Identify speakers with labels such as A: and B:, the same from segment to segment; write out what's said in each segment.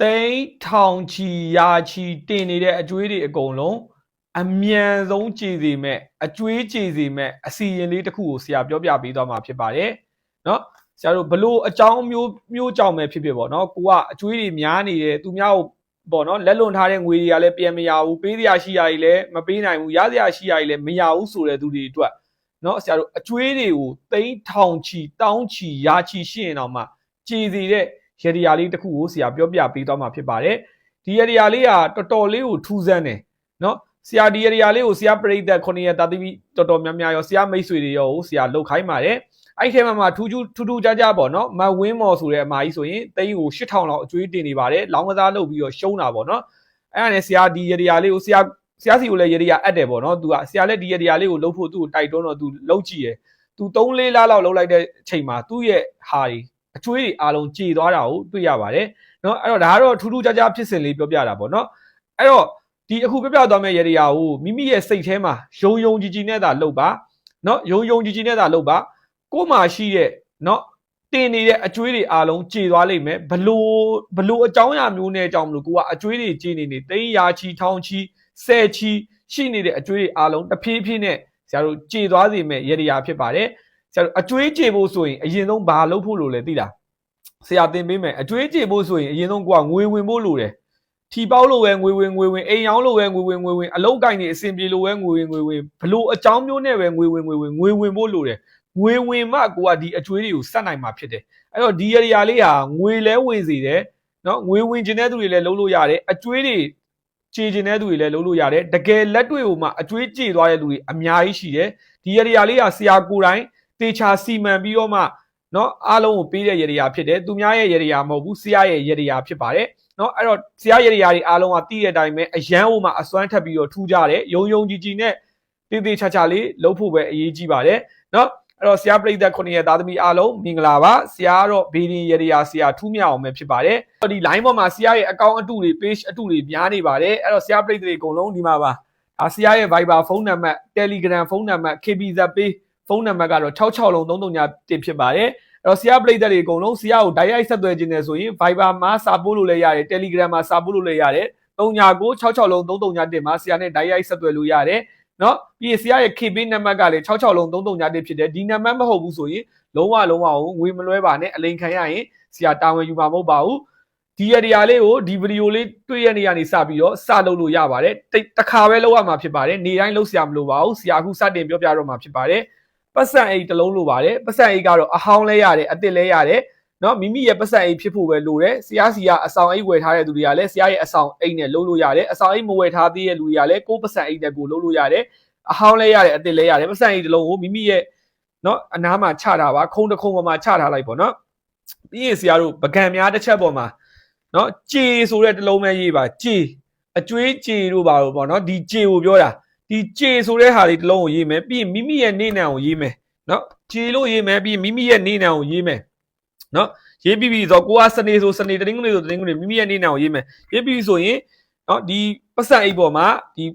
A: သိန်းထောင်ချီရာချီတင်နေတဲ့အကျွေးတွေအကုန်လုံးအမြန်ဆုံးကြည်စီမဲ့အကျွေးကြည်စီမဲ့အစီရင်လေးတစ်ခုကိုဆရာပြောပြပေးသွားမှာဖြစ်ပါတယ်เนาะဆရာတို့ဘလို့အကြောင်းမျိုးမျိုးကြောင့်ပဲဖြစ်ဖြစ်ပေါ့เนาะကိုကအကျွေးတွေများနေတယ်သူများကိုပေါ့နော်လက်လွန်ထားတဲ့ငွေတွေကလည်းပြန်မရဘူးပေးစရာရှိရည်လည်းမပေးနိုင်ဘူးရစရာရှိရည်လည်းမရဘူးဆိုတဲ့သူတွေအတွက်เนาะဆရာတို့အကျွေးတွေကိုသိန်းထောင်ချီတောင်းချီရာချီရှိရင်တော့မှကြည်စီတဲ့ ရေဒီယာလေးတစ်ခုကိုဆရာပြောပြပေးသွားမှာဖြစ်ပါတယ်ဒီရေဒီယာလေးကတော်တော်လေးကိုထူးဆန်းတယ်နော်ဆရာဒီရေဒီယာလေးကိုဆရာပရိသတ်9ရက်တာတိပီတော်တော်များများရောဆရာမိတ်ဆွေတွေရောကိုဆရာလှုပ်ခိုင်းပါတယ်အဲ့ထဲမှာမှာထူးထူးထူးထူးခြားခြားပေါ့နော်မဝင်းမော်ဆိုတဲ့အမကြီးဆိုရင်တိန်းကို8000လောက်အကျွေးတင်နေပါတယ်လောင်းကစားလုပ်ပြီးတော့ရှုံးတာပေါ့နော်အဲ့ဒါနဲ့ဆရာဒီရေဒီယာလေးကိုဆရာဆရာစီကိုလည်းရေဒီယာအပ်တယ်ပေါ့နော်သူကဆရာလည်းဒီရေဒီယာလေးကိုလှုပ်ဖို့သူ့ကိုတိုက်တွန်းတော့သူလှုပ်ကြည့်တယ်သူ3-4လလောက်လှုပ်လိုက်တဲ့ချိန်မှာသူ့ရဲ့ဟာကြီး အကျွေးတွေအားလုံးကြေသွားတာကိုတွေ့ရပါတယ်နော်အဲ့တော့ဒါကတော့ထူးထူးခြားခြားဖြစ်စဉ်လေးပြောပြတာပေါ့နော်အဲ့တော့ဒီအခုပြပြသွားမယ့်ရဒီယာကိုမိမိရဲ့စိတ်ထဲမှာယုံယုံကြည်ကြည်နဲ့သာလှုပ်ပါနော်ယုံယုံကြည်ကြည်နဲ့သာလှုပ်ပါကို့မှာရှိတဲ့နော်တင်နေတဲ့အကျွေးတွေအားလုံးကြေသွားလိမ့်မယ်ဘလို့ဘလို့အကြောင်းအရာမျိုးနဲ့အကြောင်းမလို့ကိုကအကျွေးတွေကြေနေနေသိန်းရာချီထောင်ချီဆယ်ချီရှိနေတဲ့အကျွေးတွေအားလုံးတဖြည်းဖြည်းနဲ့ဆရာတို့ကြေသွားစေမယ့်ရဒီယာဖြစ်ပါတယ် ဆရာတို့အကျွေးကြေဖို့ဆိုရင်အရင်ဆုံးဘာလုပ်ဖို့လိုလဲသိလားဆရာသင်ပေးမယ်အကျွေးကြေဖို့ဆိုရင်အရင်ဆုံးကိုကငွေဝင်ဖို့လိုတယ်ထီပေါက်လို့ပဲငွေဝင်ငွေဝင်အိမ်ရောင်းလို့ပဲငွေဝင်ငွေဝင်အလုတ်ကင်နေအဆင်ပြေလို့ပဲငွေဝင်ငွေဝင်ဘလို့အကြောင်းမျိုးနဲ့ပဲငွေဝင်ငွေဝင်ငွေဝင်ဖို့လိုတယ်ငွေဝင်မှကိုကဒီအကျွေးတွေကိုစက်နိုင်မှာဖြစ်တယ်အဲ့တော့ဒီရရာလေးဟာငွေလဲဝင်စေတယ်နော်ငွေဝင်ခြင်းတဲ့သူတွေလည်းလုံးလို့ရတယ်အကျွေးတွေခြေခြင်းတဲ့သူတွေလည်းလုံးလို့ရတယ်တကယ်လက်တွေ့ဟိုမှာအကျွေးကြေသွားတဲ့လူတွေအများကြီးရှိတယ်ဒီရရာလေးဟာဆရာကိုယ်တိုင် တေချာစီမံပြီးတော့မှနော်အားလုံးကိုပေးတဲ့ရရာဖြစ်တယ်သူများရဲ့ရရာမဟုတ်ဘူးဆရာရဲ့ရရာဖြစ်ပါတယ်နော်အဲ့တော့ဆရာရရာတွေအားလုံးကတည်တဲ့အတိုင်းပဲအရန်ဟိုမှာအစွမ်းထပ်ပြီးတော့ထူးကြတယ်ယုံယုံကြည်ကြည်နဲ့တေးသေးချာချာလေးလုပ်ဖို့ပဲအရေးကြီးပါတယ်နော်အဲ့တော့ဆရာပြိသက်ခုနှစ်ရဲ့သားသမီးအားလုံးမင်္ဂလာပါဆရာကတော့ဘေးရင်ရရာဆရာထူးမြအောင်ပဲဖြစ်ပါတယ်ဒီ line ပေါ်မှာဆရာရဲ့အကောင့်အတုတွေ page အတုတွေများနေပါတယ်အဲ့တော့ဆရာပြိသက်တွေအကုန်လုံးဒီမှာပါဒါဆရာရဲ့ Viber ဖုန်းနံပါတ် Telegram ဖုန်းနံပါတ် KBZ page ဖုန်းနံပါတ်ကတော့66လုံး33တင်ဖြစ်ပါတယ်အဲ့တော့ဆရာပြိသက်တွေအကုန်လုံးဆရာကို direct ဆက်သွယ်ခြင်းနဲ့ဆိုရင် Viber မှာစာပို့လို့လည်းရတယ် Telegram မှာစာပို့လို့လည်းရတယ်39 66လုံး33တင်မှာဆရာနဲ့ direct ဆက်သွယ်လို့ရတယ်နော်ပြီးရင်ဆရာရဲ့ KB နံပါတ်ကလည်း66လုံး33ညတစ်ဖြစ်တယ်ဒီနံပါတ်မဟုတ်ဘူးဆိုရင်လုံးဝလုံးဝကိုငွေမလွှဲပါနဲ့အလိန်ခံရရင်ဆရာတာဝန်ယူမှာမဟုတ်ပါဘူးဒီရတရားလေးကိုဒီဗီဒီယိုလေးတွေ့ရနေရနေစပြီးတော့စလုပ်လို့ရပါတယ်တခါပဲလုပ်ရမှာဖြစ်ပါတယ်နေတိုင်းလုပ်ဆရာမလိုပါဘူးဆရာအခုစတင်ပြောပြတော့မှာဖြစ်ပါတယ် ပတ်စံအိတ်တစ်လုံးလိုပါတယ်ပတ်စံအိတ်ကတော့အဟောင်းလဲရတယ်အစ်စ်လဲရတယ်နော်မိမိရဲ့ပတ်စံအိတ်ဖြစ်ဖို့ပဲလိုတယ်ဆရာစီကအဆောင်အိတ်ဝယ်ထားတဲ့သူတွေကလည်းဆရာရဲ့အဆောင်အိတ်နဲ့လုပ်လို့ရတယ်အဆောင်အိတ်မဝယ်ထားသေးတဲ့လူတွေကလည်းကိုယ်ပတ်စံအိတ်နဲ့ကိုလုပ်လို့ရတယ်အဟောင်းလဲရတယ်အစ်စ်လဲရတယ်ပတ်စံအိတ်တစ်လုံးကိုမိမိရဲ့နော်အနားမှာချတာပါခုံတစ်ခုံပေါ်မှာချထားလိုက်ပေါ့နော်ပြီးရင်ဆရာတို့ပကံများတစ်ချက်ပေါ်မှာနော်ကြေဆိုတဲ့တစ်လုံးပဲရေးပါကြေအကျွေးကြေတို့ပါတော့ပေါ့နော်ဒီကြေကိုပြောတာ ဒီကြေဆိုတဲ့ဟာလေးတစ်လုံးကိုရေးမယ်ပြီးရင်မိမိရဲ့နေနံကိုရေးမယ်နော်ကြေလို့ရေးမယ်ပြီးရင်မိမိရဲ့နေနံကိုရေးမယ်နော်ရေးပြီးပြီဆိုတော့ကိုကစနေဆိုစနေတင်းငွေဆိုတင်းငွေမိမိရဲ့နေနံကိုရေးမယ်ရေးပြီးဆိုရင်နော်ဒီပတ်စံအိတ်ပေါ်မှာဒီ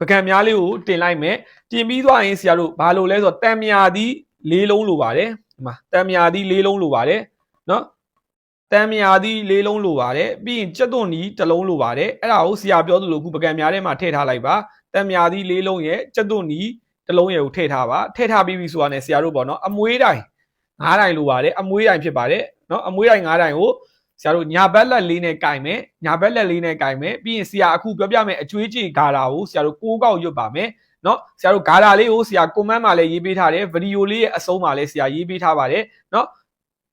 A: ပကံများလေးကိုတင်လိုက်မယ်တင်ပြီးသွားရင်ဆရာတို့ဘာလို့လဲဆိုတော့တံမြာသီးလေးလုံးလိုပါတယ်ဒီမှာတံမြာသီးလေးလုံးလိုပါတယ်နော်တံမြာသီးလေးလုံးလိုပါတယ်ပြီးရင်ကြက်သွန်နီတစ်လုံးလိုပါတယ်အဲ့ဒါကိုဆရာပြောသလိုခုပကံများထဲမှာထည့်ထားလိုက်ပါ တံမြာသီးလေးလုံးရဲ့ကြက်သွန်နီတစ်လုံးရဲ့ကိုထည့်ထားပါထည့်ထားပြီးပြီဆိုတာနဲ့ဆရာတို့ပေါ့နော်အမွေးတိုင်းငါးတိုင်းလိုပါတယ်အမွေးတိုင်းဖြစ်ပါတယ်နော်အမွေးတိုင်းငါးတိုင်းကိုဆရာတို့ညာဘက်လက်လေးနဲ့ကင်မယ်ညာဘက်လက်လေးနဲ့ကင်မယ်ပြီးရင်ဆရာအခုပြောပြမယ်အကျွေးကြေဂါတာကိုဆရာတို့ကိုးကောက်ရွတ်ပါမယ်နော်ဆရာတို့ဂါတာလေးကိုဆရာကွန်မန့်မှာလည်းရေးပေးထားတယ်ဗီဒီယိုလေးရဲ့အဆုံးမှာလည်းဆရာရေးပေးထားပါတယ်နော်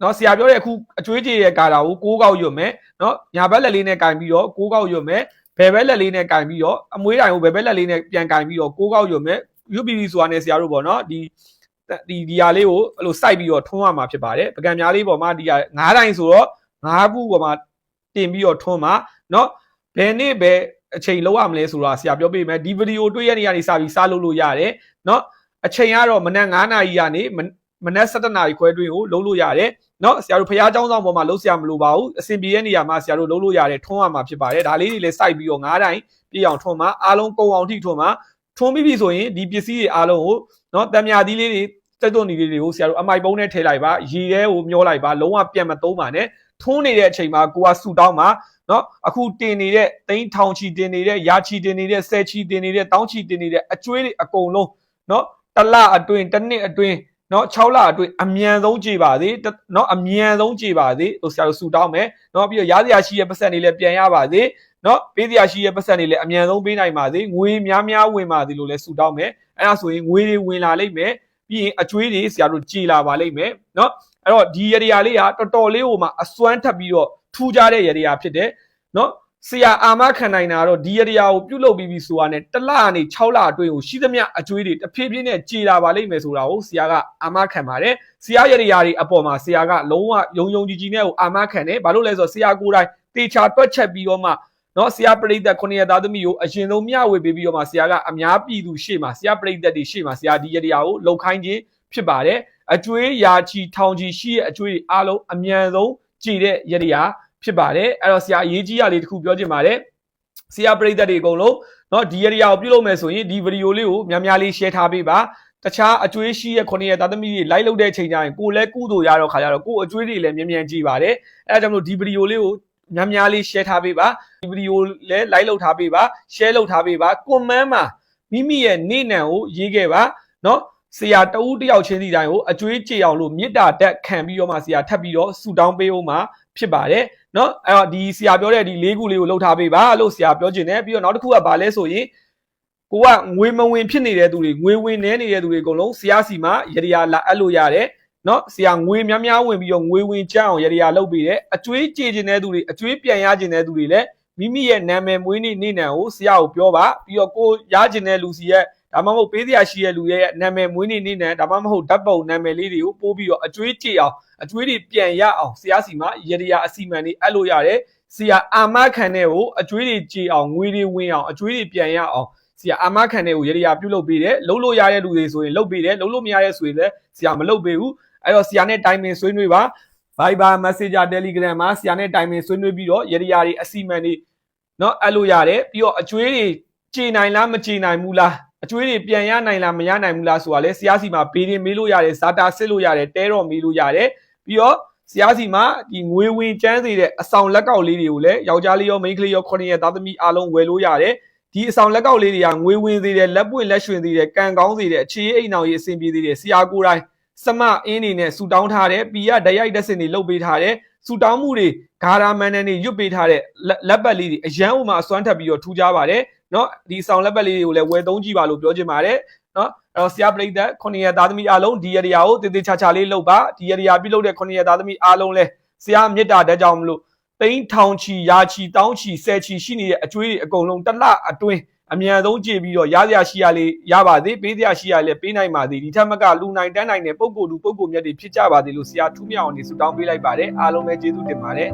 A: နော်ဆရာပြောတဲ့အခုအကျွေးကြေရဲ့ဂါတာကိုကိုးကောက်ရွတ်မယ်နော်ညာဘက်လက်လေးနဲ့ကင်ပြီးတော့ကိုးကောက်ရွတ်မယ် ဘယ်ဘက်လက်လေးနဲ့ကင်ပြီးတော့အမွေးတိုင်ကိုဘယ်ဘက်လက်လေးနဲ့ပြန်ကင်ပြီးတော့ကိုးကောက်ရွတ်မယ်ရွတ်ပြီးပြီဆိုတာနဲ့ဆရာတို့ပေါ့နော်ဒီဒီဒီဟာလေးကိုအဲ့လိုစိုက်ပြီးတော့ထွန်းရမှာဖြစ်ပါတယ်ပကံများလေးပေါ်မှာဒီဟာငါးတိုင်ဆိုတော့ငါးခုပေါ်မှာတင်ပြီးတော့ထွန်းမှာเนาะဘယ်နေ့ပဲအချိန်လောက်ရမလဲဆိုတာဆရာပြောပေးမယ်ဒီဗီဒီယိုတွေ့ရနေရနေစပြီးစလုပ်လို့ရတယ်เนาะအချိန်ကတော့မနက်9နာရီကနေမနက်7နာရီခွဲတွင်းကိုလုံးလို့ရတယ် เนาะဆရာတို့ဖရားเจ้าဆောင်ပေါ်မှာလုံးဆရာမလိုပါဘူးအဆင်ပြေတဲ့နေရာမှာဆရာတို့လုံးလို့ရတယ်ထွန်းရမှာဖြစ်ပါတယ်ဒါလေးတွေလည်းစိုက်ပြီးတော့9တိုင်ပြည့်အောင်ထွန်းမှာအားလုံးကုန်အောင်ထိထွန်းမှာထွန်းပြီးပြီဆိုရင်ဒီပစ္စည်းတွေအားလုံးကိုเนาะတံမြာသီးလေးတွေတက်သွန်ဒီလေးတွေကိုဆရာတို့အမိုက်ပုံးနဲ့ထည့်လိုက်ပါရေထဲကိုမျောလိုက်ပါလုံးဝပြန်မသုံးပါနဲ့ ထွန်းနေတဲ့အချိန်မှာကိုကဆူတောင်းမှာနော်အခုတင်နေတဲ့သိန်းထောင်ချီတင်နေတဲ့ရာချီတင်နေတဲ့ဆယ်ချီတင်နေတဲ့တောင်းချီတင်နေတဲ့အကျွေးတွေအကုန်လုံးနော်တစ်လအတွင်းတစ်နှစ်အတွင်း နော်6လအတွင်းအမြန်ဆုံးကြည်ပါသေးတနော်အမြန်ဆုံးကြည်ပါသေးလို့ဆရာတို့ဆူတောင်းမယ်နော်ပြီးတော့ရားစရာရှိရဲ့ပတ်စံတွေလည်းပြန်ရပါသေးနော်ပေးစရာရှိရဲ့ပတ်စံတွေလည်းအမြန်ဆုံးပေးနိုင်ပါသေးငွေများများဝင်ပါသေးလို့လည်းဆူတောင်းမယ်အဲ့ဒါဆိုရင်ငွေတွေဝင်လာလိမ့်မယ်ပြီးရင်အကျွေးတွေဆရာတို့ကြည်လာပါလိမ့်မယ်နော်အဲ့တော့ဒီရရာလေးကတော်တော်လေးဟိုမှာအစွမ်းထပ်ပြီးတော့ထူးခြားတဲ့ရရာဖြစ်တယ်နော် ဆရာအာမခံနိုင်တာတော့ဒီရရာကိုပြုတ်လုပ်ပြီးပြီဆိုတာနဲ့တစ်လကနေ6လအတွင်းကိုရှိသမျှအကျွေးတွေတဖြည်းဖြည်းနဲ့ကြေလာပါလိမ့်မယ်ဆိုတာကိုဆရာကအာမခံပါတယ်ဆရာရရာတွေအပေါ်မှာဆရာကလုံးဝယုံယုံကြည်ကြည်နဲ့ကိုအာမခံတယ်ဘာလို့လဲဆိုတော့ဆရာကိုယ်တိုင်တေချာတွက်ချက်ပြီးတော့မှနော်ဆရာပရိသတ်ခုနှစ်ရသားသမီးကိုအရင်ဆုံးမျှဝေပေးပြီးတော့မှဆရာကအများပြည်သူရှေ့မှာဆရာပရိသတ်တွေရှေ့မှာဆရာဒီရရာကိုလှုပ်ခိုင်းခြင်းဖြစ်ပါတယ်အကျွေးရာချီထောင်ချီရှိရဲ့အကျွေးတွေအားလုံးအမြန်ဆုံးကြည်တဲ့ရရာ ဖြစ်ပါတယ်အဲ့တော့ဆရာအရေးကြီးရလေးတစ်ခုပြောချင်ပါတယ်ဆရာပရိသတ်တွေအကုန်လုံးเนาะဒီရရာကိုပြုလုပ်မယ်ဆိုရင်ဒီဗီဒီယိုလေးကိုများများလေး share ထားပေးပါတခြားအကျွေးရှိရဲ့ခုနှစ်ရက်သားသမီးတွေ live လုပ်တဲ့ချိန်ကျရင်ကိုလည်းကုသိုလ်ရတော့ခါကြတော့ကိုအကျွေးတွေလည်းမြန်မြန်ကြည့်ပါတယ်အဲဒါကြောင့်မလို့ဒီဗီဒီယိုလေးကိုများများလေး share ထားပေးပါဒီဗီဒီယိုလည်း live လုပ်ထားပေးပါ share လုပ်ထားပေးပါ comment မှာမိမိရဲ့နေနံကိုရေးခဲ့ပါเนาะဆရာတဦးတယောက်ချင်းစီတိုင်းကိုအကျွေးကြေအောင်လို့မေတ္တာတက်ခံပြီးတော့မှဆရာထပ်ပြီးတော့ဆူတောင်းပေးအောင်မှာဖြစ်ပါတယ် နော်အဲ့တော့ဒီဆရာပြောတဲ့ဒီလေးခုလေးကိုလှုပ်ထားပေးပါလို့ဆရာပြောချင်တယ်ပြီးတော့နောက်တစ်ခုကဘာလဲဆိုရင်ကိုကငွေမဝင်ဖြစ်နေတဲ့သူတွေငွေဝင်နေနေတဲ့သူတွေအကုန်လုံးဆရာစီမှာရရလာအပ်လို့ရတယ်နော်ဆရာငွေများများဝင်ပြီးတော့ငွေဝင်ကြအောင်ရရလှုပ်ပေးတယ်အကျွေးကြည်ကျင်တဲ့သူတွေအကျွေးပြန်ရကျင်တဲ့သူတွေလည်းမိမိရဲ့နာမည်မွေးနေ့နေ့နံကိုဆရာကိုပြောပါပြီးတော့ကိုရကျင်တဲ့လူစီရဲ့ ဒါမှမဟုတ်ပေးစရာရှိတဲ့လူရဲ့နာမည်မွေးနေ့နေ့နံဒါမှမဟုတ်ဓာတ်ပုံနာမည်လေးတွေကိုပို့ပြီးတော့အကျွေးကြေအောင်အကျွေးတွေပြန်ရအောင်ဆရာစီမှာရရအစီမံတွေအဲ့လို့ရတယ်ဆရာအာမခံတဲ့ကိုအကျွေးတွေကြေအောင်ငွေတွေဝင်အောင်အကျွေးတွေပြန်ရအောင်ဆရာအာမခံတဲ့ကိုရရပြုတ်လုပ်ပေးတယ်လုံးလို့ရတဲ့လူတွေဆိုရင်လုပ်ပေးတယ်လုံးလို့မရတဲ့ဆိုရင်လည်းဆရာမလုပ်ပေးဘူးအဲ့တော့ဆရာနဲ့တိုင်ပင်ဆွေးနွေးပါ Viber Messenger Telegram မှာဆရာနဲ့တိုင်ပင်ဆွေးနွေးပြီးတော့ရရတွေအစီအမံတွေเนาะအဲ့လိုရတယ်ပြီးတော့အကျွေးတွေကြေနိုင်လားမကြေနိုင်ဘူးလား အကျွေးတွေပြန်ရနိုင်လားမရနိုင်ဘူးလားဆိုတာလဲဆရာစီမှာဘေးရင်မေးလို့ရတယ်ဇာတာစစ်လို့ရတယ်တဲတော့မေးလို့ရတယ်ပြီးတော့ဆရာစီမှာဒီငွေဝင်ကျန်းစေတဲ့အဆောင်လက်ကောက်လေးတွေကိုလည်းယောက်ျားလေးရောမိန်းကလေးရော9ရက်သားသမီးအားလုံးဝယ်လို့ရတယ်ဒီအဆောင်လက်ကောက်လေးတွေကငွေဝင်စေတဲ့လက်ပွင့်လက်ရွှင်စေတဲ့ကံကောင်းစေတဲ့အခြေအိမ်အောင်ရေးအဆင်ပြေစေတဲ့ဆရာကိုယ်တိုင်စမအင်းနေနဲ့ဆူတောင်းထားတယ်ပီရဓရိုက်တက်စင်တွေလုတ်ပေးထားတယ်ဆူတောင်းမှုတွေဂါရာမန်နန်တွေရွတ်ပေးထားတဲ့လက်ပတ်လေးတွေအရန်ဥမှာအစွမ်းထပ်ပြီးတော့ထူးကြပါတယ် နော်ဒီဆောင်လက်ပတ်လေးတွေကိုလည်းဝယ်သုံးကြည့်ပါလို့ပြောချင်ပါတယ်နော်အဲ့တော့ဆရာပရိသတ်9ရက်သားသမီးအားလုံးဒီရတရားကိုတည်တည်ချာချာလေးလုပ်ပါဒီရတရားပြုလုပ်တဲ့9ရက်သားသမီးအားလုံးလဲဆရာမေတ္တာတက်ကြောင်မလို့သိန်းထောင်ချီရာချီတောင်းချီဆယ်ချီရှိနေတဲ့အကျွေးတွေအကုန်လုံးတစ်လအတွင်းအမြန်ဆုံးကြည့်ပြီးတော့ရစရာရှိရလေရပါသေးပေးစရာရှိရလေပေးနိုင်ပါသေးဒီထက်မကလူနိုင်တန်းနိုင်တဲ့ပုံကိုယ်လူပုံကိုယ်မြတ်တွေဖြစ်ကြပါသေးလို့ဆရာထူးမြအောင်နေဆုတောင်းပေးလိုက်ပါတယ်အားလုံးပဲကျေးဇူးတင်ပါတယ်